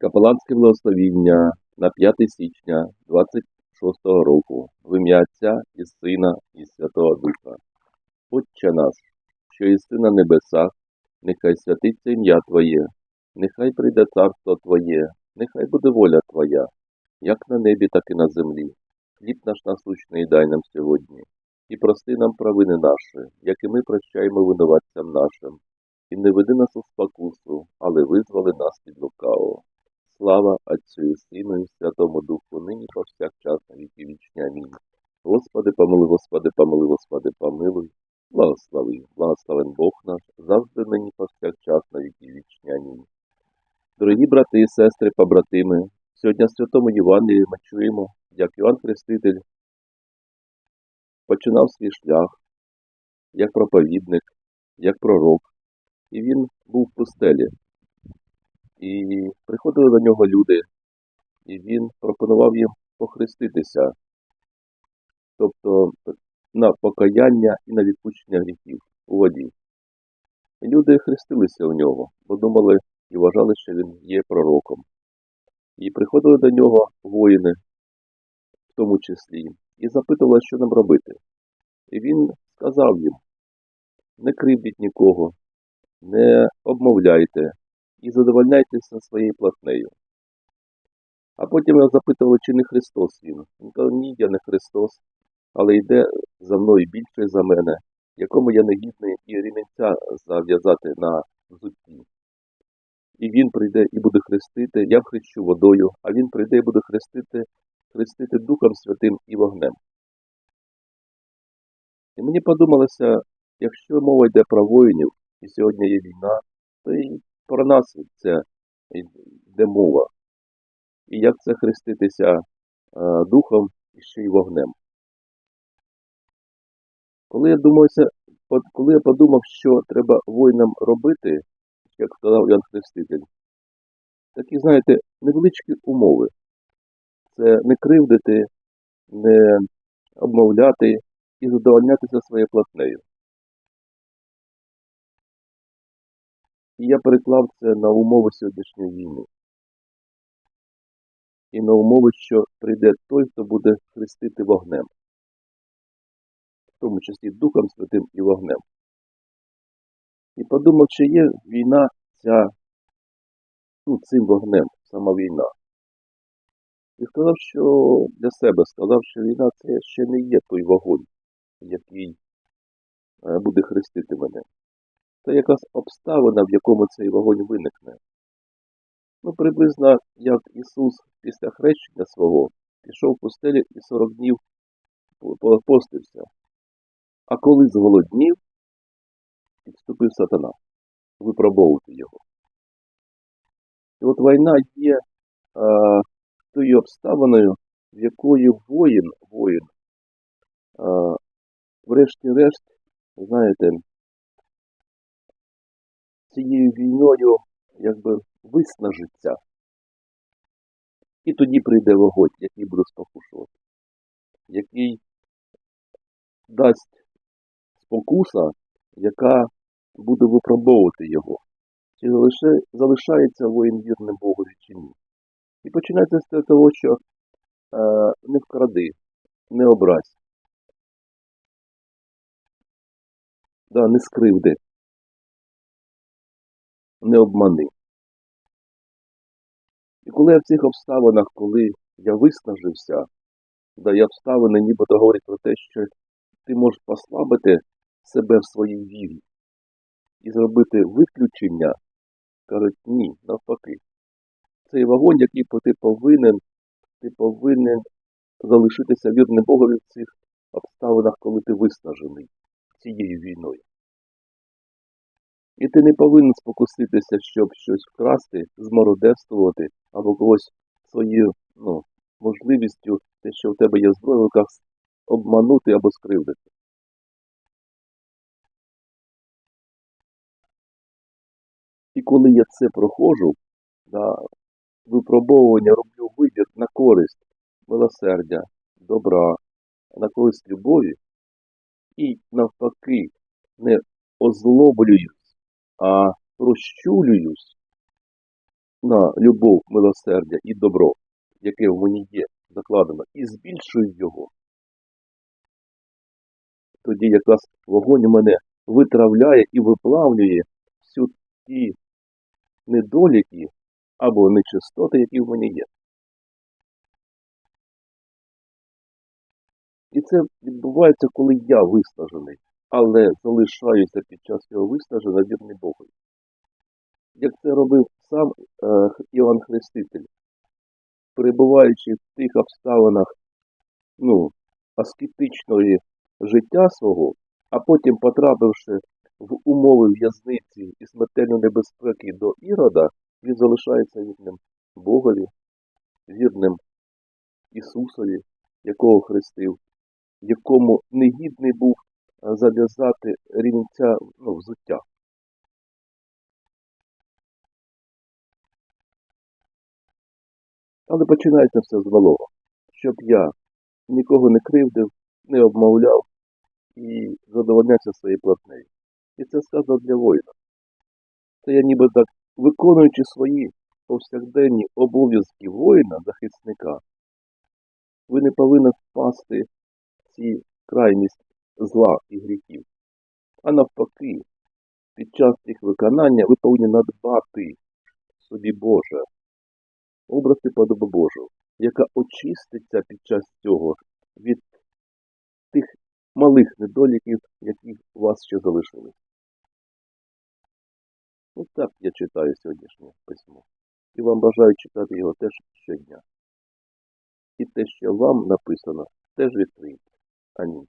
Капеланське благословіння на 5 січня 26 року в ім'я Отця і Сина і Святого Духа. Отче наш, що єси на небесах, нехай святиться ім'я Твоє, нехай прийде царство Твоє, нехай буде воля Твоя, як на небі, так і на землі. Хліб наш насущний дай нам сьогодні, і прости нам провини наші, як і ми прощаємо винуватцям нашим. І не веди нас у спокусу, але визвали нас від лукавого. Слава Отцю і Сину і Святому Духу, нині повсякчас на віки вічні. Амінь. Господи, помилуй, Господи, помилуй, Господи, помилуй. Благослови, благословен Бог наш, завжди нині повсякчас на віки вічні. Амінь. Дорогі брати і сестри, побратими, сьогодні в Святому Євангелії ми чуємо, як Іван Хреститель починав свій шлях як проповідник, як пророк, і він був в пустелі. І приходили до нього люди, і він пропонував їм похреститися, тобто на покаяння і на відпущення гріхів у воді. І люди хрестилися у нього, бо думали і вважали, що він є пророком. І приходили до нього воїни, в тому числі, і запитували, що нам робити. І він сказав їм: не кривдіть нікого, не обмовляйте і задовольняйтеся своєю платнею. А потім його запитували, чи не Христос він. Він казав, ні, я не Христос, але йде за мною більше за мене, якому я не гідний і рівенця зав'язати на взутті. І він прийде і буде хрестити, я вхрещу водою, а він прийде і буде хрестити, хрестити Духом Святим і вогнем. І мені подумалося, якщо мова йде про воїнів, і сьогодні є війна, то і про нас це йде мова. І як це хреститися е, духом і ще й вогнем. Коли я от коли я подумав, що треба воїнам робити, як сказав Ян Хреститель, такі, знаєте, невеличкі умови. Це не кривдити, не обмовляти і задовольнятися своєю платнею. І я переклав це на умови сьогоднішньої війни. І на умови, що прийде той, хто буде хрестити вогнем, в тому числі Духом Святим і вогнем. І подумав, чи є війна ця ну, цим вогнем, сама війна. І сказав, що для себе сказав, що війна це ще не є той вогонь, який е, буде хрестити мене. Це якась обставина, в якому цей вогонь виникне. Ну, приблизно як Ісус після хрещення свого пішов в пустелі і 40 днів постився. А коли зголоднів, підступив сатана випробовувати його. І от війна є а, тою обставиною, в якої воїн, воїн, а, врешті-решт, знаєте, цією війною якби виснажиться. І тоді прийде вогонь, який буде спокушувати, який дасть спокуса, яка буде випробовувати його. Чи залише, залишається воїн вірним Богові чи ні. І починається з того, що е, не вкради, не образь, да, не скривди, не обмани. І коли я в цих обставинах, коли я виснажився, да, я обставини нібито говорять про те, що ти можеш послабити себе в своїй вірі і зробити виключення, кажуть, ні, навпаки. Цей вогонь, який ти повинен, ти повинен залишитися вірним Богові в цих обставинах, коли ти виснажений цією війною. І ти не повинен спокуситися, щоб щось вкрасти, змародерствувати або когось своєю ну, можливістю, те, що в тебе є зброя в руках, обманути або скривдити. І коли я це проходжу, да, випробовування роблю вибір на користь милосердя, добра, на користь любові, і навпаки не озлоблююсь, а розчулююсь, на любов, милосердя і добро, яке в мені є закладено, і збільшую його, тоді якраз вогонь мене витравляє і виплавлює всю ті недоліки або нечистоти, які в мені є. І це відбувається, коли я виснажений, але залишаюся під час цього виснаження вірний Богу. Як це робив сам е, Іоанн Хреститель, перебуваючи в тих обставинах ну, аскетичної життя свого, а потім потрапивши в умови в'язниці і смертельної небезпеки до Ірода, він залишається вірним Богові, вірним Ісусові, якого хрестив, якому негідний був зав'язати рівнця ну, взуття. Але починається все з малого, щоб я нікого не кривдив, не обмовляв і задовольнявся своєю платнею. І це сказано для воїна. Це я ніби так, виконуючи свої повсякденні обов'язки воїна, захисника, ви не повинні впасти в ці крайність зла і гріхів. А навпаки, під час їх виконання ви повинні надбати собі Боже, образ і подобу Божу, яка очиститься під час цього від тих малих недоліків, які у вас ще залишились. Ось так я читаю сьогоднішнє письмо. І вам бажаю читати його теж щодня. І те, що вам написано, теж відкрийте. Амінь.